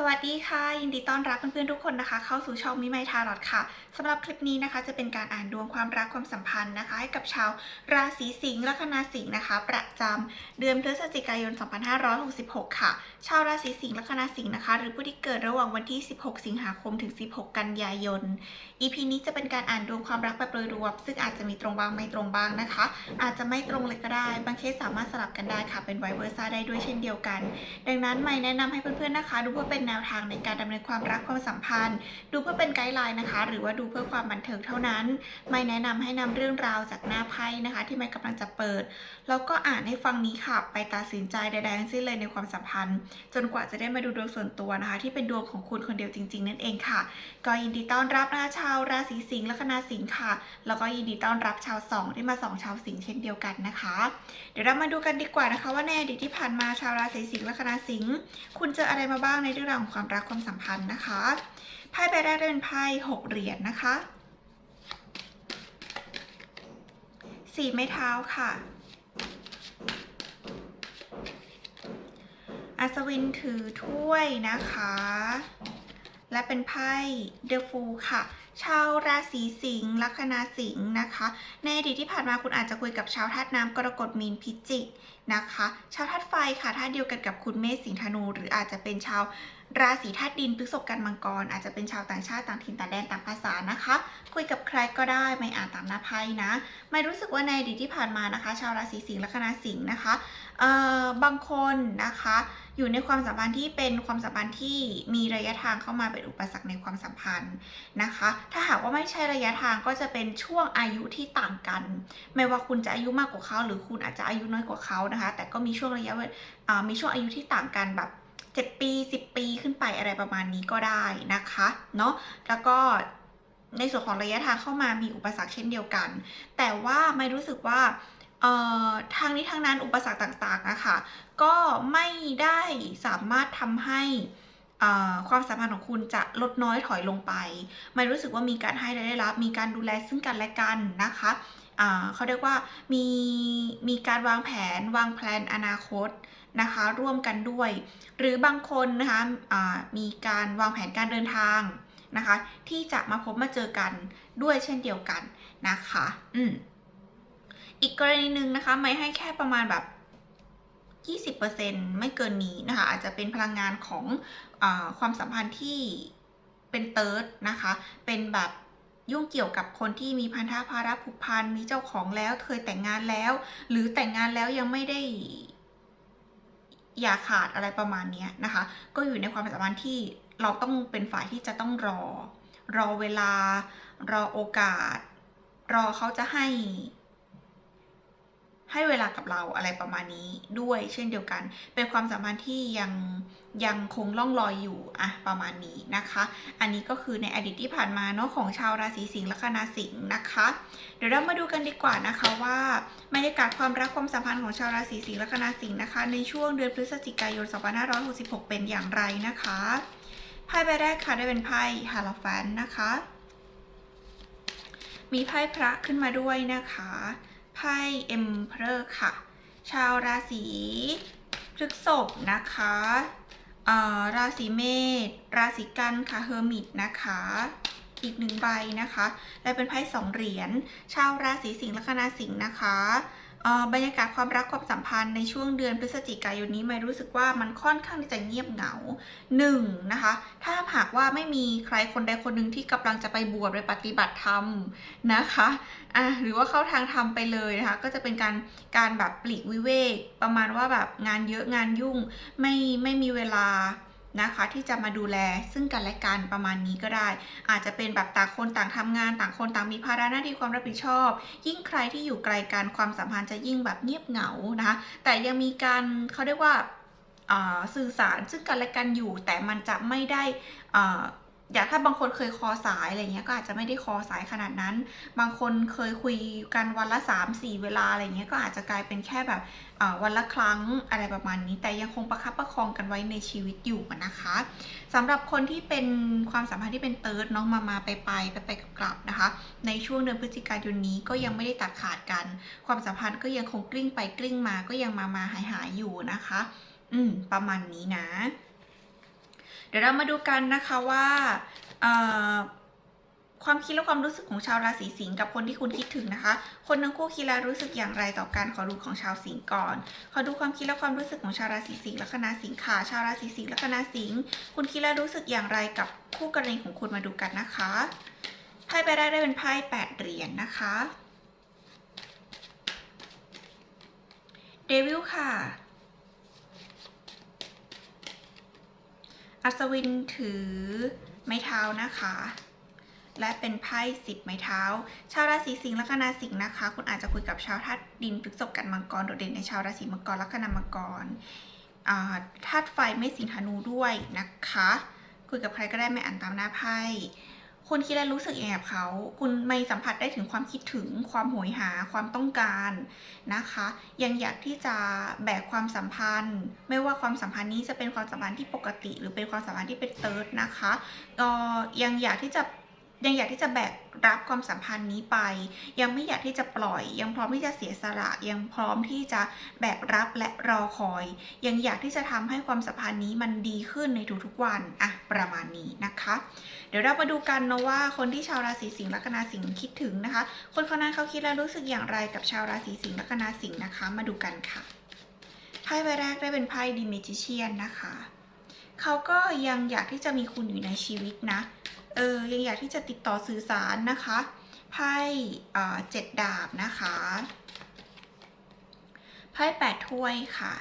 สวัสดีค่ะ ยินดีต้อนรับเพื่อนๆทุกคนนะคะ เข้าสู่ช่องมิไมทารอดค่ะสำหรับคลิปนี้นะคะ จะเป็นการอ่านดวงความรักความสัมพันธ์นะคะ ให้กับชาวราศีสิงห์ลัคนาสิงห์นะคะ ประจำเดือนพฤศจิกายน 2566 ค่ะ ชาวราศีสิงห์ลัคนาสิงห์นะคะ หรือผู้ที่เกิดระหว่างวันที่ 16 สิงหาคมถึง 16 กันยายน EP นี้จะเป็นการอ่านดวงความรักแบบโดยรวมซึ่งอาจจะมีตรงบ้างไม่ตรงบ้างนะคะ อาจจะไม่ตรงเลยก็ได้ บางเคสสามารถสลับกันได้ค่ะเป็นไวเวอร์ซ่าได้ด้วยเช่นเดียวกัน ดังนั้นไม่แนะนำให้เพื่อนๆนะคะ ดูเพื่อเป็นแนวทางในการดำเนินความรักความสัมพันธ์ ดูเพื่อเป็นไกด์ไลน์นะคะ หรือว่าดูเพื่อความบันเทิงเท่านั้น ไม่แนะนำให้นำเรื่องราวจากหน้าไพ่นะคะ ที่ไม่กำลังจะเปิด แล้วก็อ่านให้ฟังนี้ค่ะ ไปตัดสินใจใดๆทั้งสิ้นเลยในความสัมพันธ์ จนกว่าจะได้มาดูดวงส่วนตัวนะคะ ที่เป็นดวงของคุณคนเดียวจริง ๆ นั่นเองค่ะ ก็ยินดีต้อนรับนะคะชาวราศีสิงห์แลัคนาสิงห์ค่ะ แล้วก็ยินดีต้อนรับชาวสองที่มาสองชาวสิงห์เช่นเดียวกันนะคะ เดี๋ยวเรามาดูกันดีกว่านะคะ ว่าในอดีตที่ผ่านมาชาวราศีสิงห์แลัคนาสิงห์คุณเจออะไรมาบ้างในเรื่องราวของความรักความสัมพันธ์นะคะไพ่ใบแรกเป็นไพ่หกเหรียญนะคะสี่ไม้เท้าค่ะอัศวินถือถ้วยนะคะ และเป็นไพ่เดอะฟูค่ะ ชาวราศีสิงห์ลัคนาสิงห์นะคะ ในอดีตที่ผ่านมาคุณอาจจะคุยกับชาวธาตุน้ำกรกฎมีนพิจิกนะคะ ชาวธาตุไฟค่ะธาตุเดียวกันกับคุณเมษสิงห์ธนู หรืออาจจะเป็นชาวราศีธาตุดินพฤษภกันมังกร อาจจะเป็นชาวต่างชาติต่างถิ่นต่างแดนต่างภาษานะคะ คุยกับใครก็ได้ไม่อ่านตามหน้าไพ่นะ ไม่รู้สึกว่าในอดีตที่ผ่านมานะคะ ชาวราศีสิงห์ลัคนาสิงห์นะคะเอ่อบางคนนะคะ อยู่ในความสัมพันธ์ที่เป็นความสัมพันธ์ที่มีระยะทางเข้ามาเป็นอุปสรรคในความสัมพันธ์นะคะ ถ้าหากว่าไม่ใช่ระยะทางก็จะเป็นช่วงอายุที่ต่างกัน ไม่ว่าคุณจะอายุมากกว่าเขา หรือคุณอาจจะอายุน้อยกว่าเขานะคะ แต่ก็มีช่วงระยะมีช่วงอายุที่ต่างกันแบบ7ปี 10 ปีขึ้นไปอะไรประมาณนี้ก็ได้นะคะเนาะแล้วก็ในส่วนของระยะทางเข้ามามีอุปสรรคเช่นเดียวกัน แต่ว่าไม่รู้สึกว่า ทางนี้ทางนั้นอุปสรรคต่างๆอะคะก็ไม่ได้สามารถทำให้ความสัมพันธ์ของคุณจะลดน้อยถอยลงไป ไม่รู้สึกว่ามีการให้และได้รับ มีการดูแลซึ่งกันและกันนะคะเขาเรียกว่ามีมีการวางแผนวางแผนอนาคตนะคะร่วมกันด้วย หรือบางคนนะคะมีการวางแผนการเดินทางนะคะที่จะมาพบมาเจอกันด้วยเช่นเดียวกันนะคะ อืม อีกกรณีหนึ่งนะคะ ไม่ให้แค่ประมาณแบบ20%ไม่เกินนี้นะคะ อาจจะเป็นพลังงานของอความสัมพันธ์ที่เป็นเติร์ดนะคะ เป็นแบบยุ่งเกี่ยวกับคนที่มีพันธะภาระผูกพัน มีเจ้าของแล้วเคยแต่งงานแล้ว หรือแต่งงานแล้วยังไม่ได้อย่าขาดอะไรประมาณนี้นะคะ ก็อยู่ในความสัมพันธ์ที่เราต้องเป็นฝ่ายที่จะต้องรอ รอเวลา รอโอกาส รอเขาจะให้ ให้เวลากับเราอะไรประมาณนี้ด้วยเช่นเดียวกัน เป็นความสัมพันธ์ที่ยังยังคงล่องลอยอยู่อะประมาณนี้นะคะ อันนี้ก็คือในอดีตที่ผ่านมาเนาะของชาวราศีสิงห์ลัคนาสิงห์นะคะ เดี๋ยวเรามาดูกันดีกว่านะคะว่าบรรยากาศความรักความสัมพันธ์ของชาวราศีสิงห์ลัคนาสิงห์นะคะ ในช่วงเดือนพฤศจิกายน 2566 เป็นอย่างไรนะคะไพ่ใบแรกค่ะได้เป็นไพ่ฮาลฟนนะคะ มีไพ่พระขึ้นมาด้วยนะคะ ไพ่เอ็มเพอร์ค่ะ ชาวราศีพฤษภนะคะอ่อราศีเมษราศีกันค่ะเฮอร์มิตนะคะ อีกหนึ่งใบนะคะ และเป็นไพ่สองเหรียญชาวราศีสิงห์ลัคนาสิงห์นะคะ บรรยากาศความรักความสัมพันธ์ในช่วงเดือนพฤศจิกายนนี้ไม่รู้สึกว่ามันค่อนข้างที่จะเงียบเหงาหนึ่งนะคะ ถ้าหากว่าไม่มีใครคนใดคนหนึ่งที่กำลังจะไปบวชไปปฏิบัติธรรมนะคะอะหรือว่าเข้าทางธรรมไปเลยนะคะ ก็จะเป็นการการแบบปลีกวิเวก ประมาณว่าแบบงานเยอะงานยุ่งไม่ไม่มีเวลา นะคะที่จะมาดูแลซึ่งกันและกันประมาณนี้ก็ได้ อาจจะเป็นแบบต่างคนต่างทำงาน ต่างคนต่างมีภาระหน้าที่ความรับผิดชอบ ยิ่งใครที่อยู่ไกลกันความสัมพันธ์จะยิ่งแบบเงียบเหงานะคะแต่ยังมีการเขาเรียกว่าอ่าสื่อสารซึ่งกันและกันอยู่ แต่มันจะไม่ได้ อย่างถ้าบางคนเคยคอสายอะไรเงี้ยก็อาจจะไม่ได้คอสายขนาดนั้น บางคนเคยคุยกันวันละ3 4 เวลาอะไรเงี้ยก็อาจจะกลายเป็นแค่แบบวันละครั้งอะไรประมาณนี้ แต่ยังคงประคับประคองกันไว้ในชีวิตอยู่นะคะสำหรับคนที่เป็นความสัมพันธ์ที่เป็นเติร์ดน้องมามาไปไปไปไปกลับๆนะคะ ในช่วงเดือนพฤศจิกายนนี้ก็ยังไม่ได้ตัดขาดกัน ความสัมพันธ์ก็ยังคงกลิ้งไปกลิ้งมาก็ยังมามาหายหายอยู่นะคะ อืมประมาณนี้นะ เดี๋ยวเรามาดูกันนะคะว่าความคิดและความรู้สึกของชาวราศีสิงห์กับคนที่คุณคิดถึงนะคะ คนทั้งคู่คิดและรู้สึกอย่างไรต่อการขอดูของชาวสิงห์ก่อน ขอดูความคิดและความรู้สึกของชาวราศีสิงห์ลัคนาสิงห์ค่ะ ชาวราศีสิงห์ลัคนาสิงห์คุณคิดและรู้สึกอย่างไรกับคู่กรณีของคุณมาดูกันนะคะไพ่ใบแรกได้เป็นไพ่แปดเหรียญนะคะเดวิลค่ะ อัศวินถือไม้เท้านะคะ และเป็นไพ่สิบไม้เท้า ชาวราศีสิงห์ลัคนาสิงห์นะคะ คุณอาจจะคุยกับชาวธาตุดินพฤษภกันมังกรโดดเด่นในชาวราศีมังกรลัคนามังกรธาตุไฟไม่สิงห์ธนูด้วยนะคะ คุยกับใครก็ได้ไม่อ่านตามหน้าไพ่ คุณคิดและรู้สึกยังไงกับเขา คุณไม่สัมผัสได้ถึงความคิดถึง ความโหยหา ความต้องการนะคะ ยังอยากที่จะแบกความสัมพันธ์ ไม่ว่าความสัมพันธ์นี้จะเป็นความสัมพันธ์ที่ปกติ หรือเป็นความสัมพันธ์ที่เป็นเติร์ดนะคะก็ยังอยากที่จะ ยังอยากที่จะแบกรับความสัมพันธ์นี้ไป ยังไม่อยากที่จะปล่อย ยังพร้อมที่จะเสียสละ ยังพร้อมที่จะแบกรับและรอคอย ยังอยากที่จะทำให้ความสัมพันธ์นี้มันดีขึ้นในทุกๆวันอะประมาณนี้นะคะ เดี๋ยวเรามาดูกันนะว่าคนที่ชาวราศีสิงห์ลัคนาสิงห์คิดถึงนะคะ คนคนนั้นเขาคิดและรู้สึกอย่างไรกับชาวราศีสิงห์ลัคนาสิงห์นะคะ มาดูกันค่ะไพ่ใบแรกได้เป็นไพ่ดิเมจิเชียนนะคะเขาก็ยังอยากที่จะมีคุณอยู่ในชีวิตนะเเออยังอยากที่จะติดต่อสื่อสารนะคะไพ่เจ็ดดาบนะคะไพ่แปดถ้วยค่ะ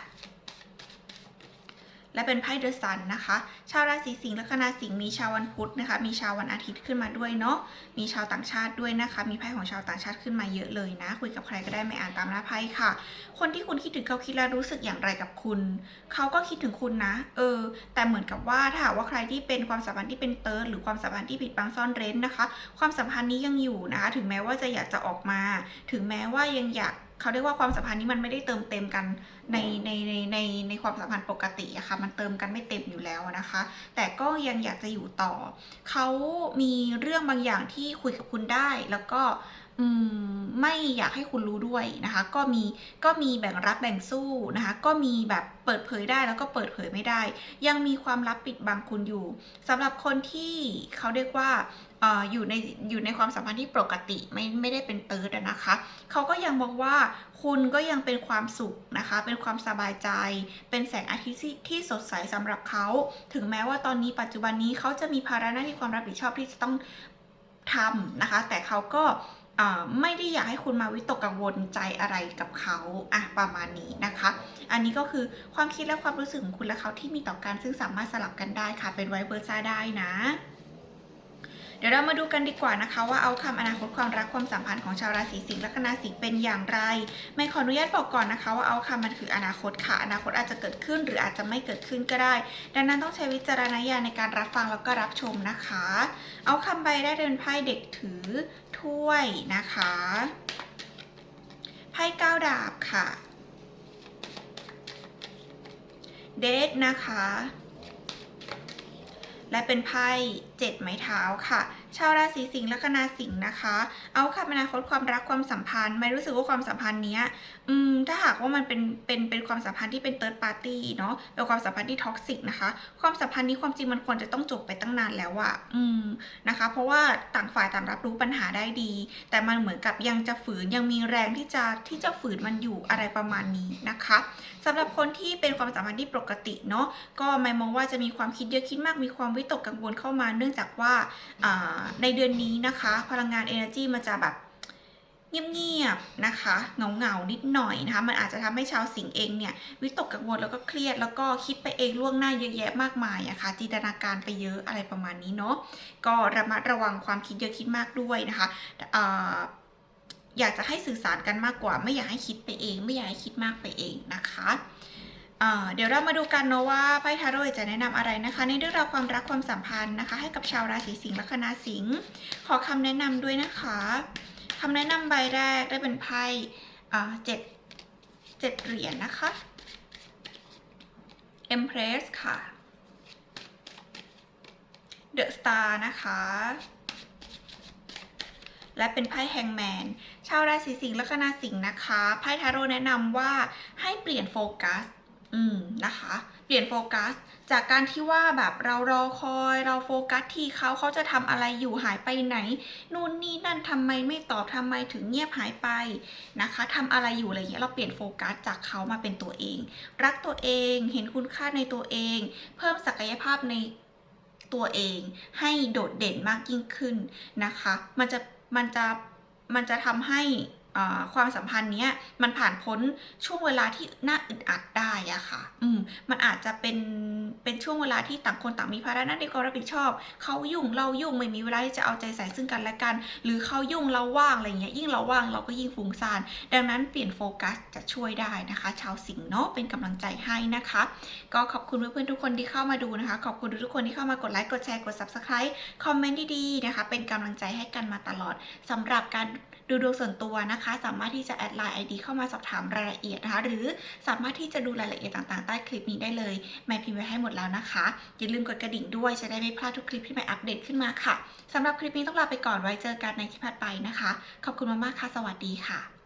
และเป็นไพ่เดอะซันนะคะ ชาวราศีสิงห์ลัคนาสิงห์มีชาววันพุธนะคะ มีชาววันอาทิตย์ขึ้นมาด้วยเนาะ มีชาวต่างชาติด้วยนะคะ มีไพ่ของชาวต่างชาติขึ้นมาเยอะเลยนะ คุยกับใครก็ได้ไม่อ่านตามหน้าไพ่ค่ะ คนที่คุณคิดถึงเขาคิดและรู้สึกอย่างไรกับคุณ เขาก็คิดถึงคุณนะ เออ แต่เหมือนกับว่าถ้าหากว่าใครที่เป็นความสัมพันธ์ที่เป็นเติร์ดหรือความสัมพันธ์ที่ปิดบังซ่อนเร้นนะคะ ความสัมพันธ์นี้ยังอยู่นะคะ ถึงแม้ว่าจะอยากจะออกมา ถึงแม้ว่ายังอยาก เขาเรียกว่าความสัมพันธ์นี้มันไม่ได้เติมเต็มกันในในในในในความสัมพันธ์ปกติอะค่ะมันเติมกันไม่เต็มอยู่แล้วนะคะ แต่ก็ยังอยากจะอยู่ต่อ เขามีเรื่องบางอย่างที่คุยกับคุณได้แล้วก็อืมไม่อยากให้คุณรู้ด้วยนะคะ ก็มีก็มีแบ่งรับแบ่งสู้นะคะ ก็มีแบบเปิดเผยได้แล้วก็เปิดเผยไม่ได้ ยังมีความลับปิดบังคุณอยู่สำหรับคนที่เขาเรียกว่าเอยู่ในอยู่ในความสัมพันธ์ที่ปกติไม่ไม่ได้เป็นเติร์ดนะคะเขาก็ยังมองว่าคุณก็ยังเป็นความสุขนะคะ เป็นความสบายใจ เป็นแสงอาทิตย์ที่สดใสสำหรับเขา ถึงแม้ว่าตอนนี้ปัจจุบันนี้เขาจะมีภาระหน้าที่ความรับผิดชอบที่จะต้องทำนะคะ แต่เขาก็ไม่ได้อยากให้คุณมาวิตกกังวลใจอะไรกับเขาอะประมาณนี้นะคะ อันนี้ก็คือความคิดและความรู้สึกของคุณและเขาที่มีต่อกันซึ่งสามารถสลับกันได้ค่ะ เป็นไวเบอร์ซ่าได้นะ เดี๋ยวเรามาดูกันดีกว่านะคะ ว่าเอาคำอนาคตความรักความสัมพันธ์ของชาวราศีสิงห์ลัคนาสิงห์เป็นอย่างไร ไม่ขออนุญาตบอกก่อนนะคะว่าเอาคำมันคืออนาคตค่ะ อนาคตอาจจะเกิดขึ้นหรืออาจจะไม่เกิดขึ้นก็ได้ ดังนั้นต้องใช้วิจารณญาณในการรับฟังแล้วก็รับชมนะคะ เอาคำใบได้เดินไพ่เด็กถือถ้วยนะคะไพ่เก้าดาบค่ะเดทนะคะ และเป็นไพ่เจ็ดไม้เท้าค่ะ ชาวราศีสิงห์ลัคนาสิงห์นะคะ เอาค่ะอนาคตความรักความสัมพันธ์ ไม่รู้สึกว่าความสัมพันธ์เนี้ยอืมถ้าหากว่ามันเป็นเป็นเป็นความสัมพันธ์ที่เป็นเติร์ดปาร์ตี้เนาะเป็นความสัมพันธ์ที่ท็อกซิกนะคะ ความสัมพันธ์นี้ความจริงมันควรจะต้องจบไปตั้งนานแล้วอะอืมนะคะ เพราะว่าต่างฝ่ายต่างรับรู้ปัญหาได้ดี แต่มันเหมือนกับยังจะฝืนยังมีแรงที่จะที่จะฝืนมันอยู่อะไรประมาณนี้นะคะสำหรับคนที่เป็นความสัมพันธ์ที่ปกติเนาะก็ไม่มองว่าจะมีความคิดเยอะคิดมากมีความวิตกกังวลเข้ามา เนื่องจากว่าอ่าในเดือนนี้นะคะ พลังงาน energy มันจะแบบเงียบๆนะคะเหงาๆนิดหน่อยนะคะ มันอาจจะทำให้ชาวสิงห์เองเนี่ย วิตกกังวลแล้วก็เครียดแล้วก็คิดไปเองล่วงหน้าเยอะแยะมากมายอะคะ่ะจินตนาการไปเยอะอะไรประมาณนี้เนาะก็ระมัดระวังความคิดเยอะคิดมากด้วยนะคะออยากจะให้สื่อสารกันมากกว่า ไม่อยากให้คิดไปเอง ไม่อยากให้คิดมากไปเองนะคะ เดี๋ยวเรามาดูกันเนาะว่าไพ่ทาโร่จะแนะนำอะไรนะคะ ในเรื่องราวความรักความสัมพันธ์นะคะ ให้กับชาวราศีสิงห์ลัคนาสิงห์ขอคำแนะนำด้วยนะคะคำแนะนำใบแรกได้เป็นไพ่เจ็ดเจ็ดเหรียญนะคะ Empress ค่ะ The Star นะคะ และเป็นไพ่แฮงแมนชาวราศีสิงห์ลัคนาสิงห์นะคะไพ่ทาโร่แนะนำว่าให้เปลี่ยนโฟกัส อืมนะคะ เปลี่ยนโฟกัส จากการที่ว่าแบบเรารอคอยเราโฟกัสที่เขาเขาจะทำอะไรอยู่หายไปไหน นู่นนี่นั่นทำไมไม่ตอบทำไมถึงเงียบหายไปนะคะทำอะไรอยู่อะไรเงี้ยเราเปลี่ยนโฟกัสจากเขามาเป็นตัวเอง รักตัวเองเห็นคุณค่าในตัวเอง เพิ่มศักยภาพในตัวเองให้โดดเด่นมากยิ่งขึ้นนะคะ มันจะมันจะมันจะทำให้ ความสัมพันธ์เนี้ยมันผ่านพ้นช่วงเวลาที่น่าอึดอัดได้อะค่ะ อืมมันอาจจะเป็นเป็นช่วงเวลาที่ต่างคนต่างมีภาระหน้าที่ความรับผิดชอบเขายุ่งเรายุ่งไม่มีเวลาที่จะเอาใจใส่ซึ่งกันและกัน หรือเขายุ่งเราว่างอะไรเงี้ยยิ่งเราว่างเราก็ยิ่งฟุ้งซ่าน ดังนั้นเปลี่ยนโฟกัสจะช่วยได้นะคะ ชาวสิงห์เนาะเป็นกำลังใจให้นะคะ ก็ขอบคุณเพื่อนๆทุกคนที่เข้ามาดูนะคะ ขอบคุณทุกคนที่เข้ามากดไลค์กดแชร์กด subscribe คอมเมนต์ดีๆนะคะ เป็นกำลังใจให้กันมาตลอดสำหรับการดูดวงส่วนตัวนะคะสามารถที่จะแอดไลน์ ID เข้ามาสอบถามรายละเอียดนะคะ หรือสามารถที่จะดูรายละเอียดต่างๆ ใต้คลิปนี้ได้เลยแม่พิมพ์ไว้ให้หมดแล้วนะคะ อย่าลืมกดกระดิ่งด้วยจะได้ไม่พลาดทุกคลิปที่แม่อัปเดตขึ้นมาค่ะสำหรับคลิปนี้ต้องลาไปก่อนไว้เจอกันในคลิปถัดไปนะคะ ขอบคุณมากๆค่ะ สวัสดีค่ะ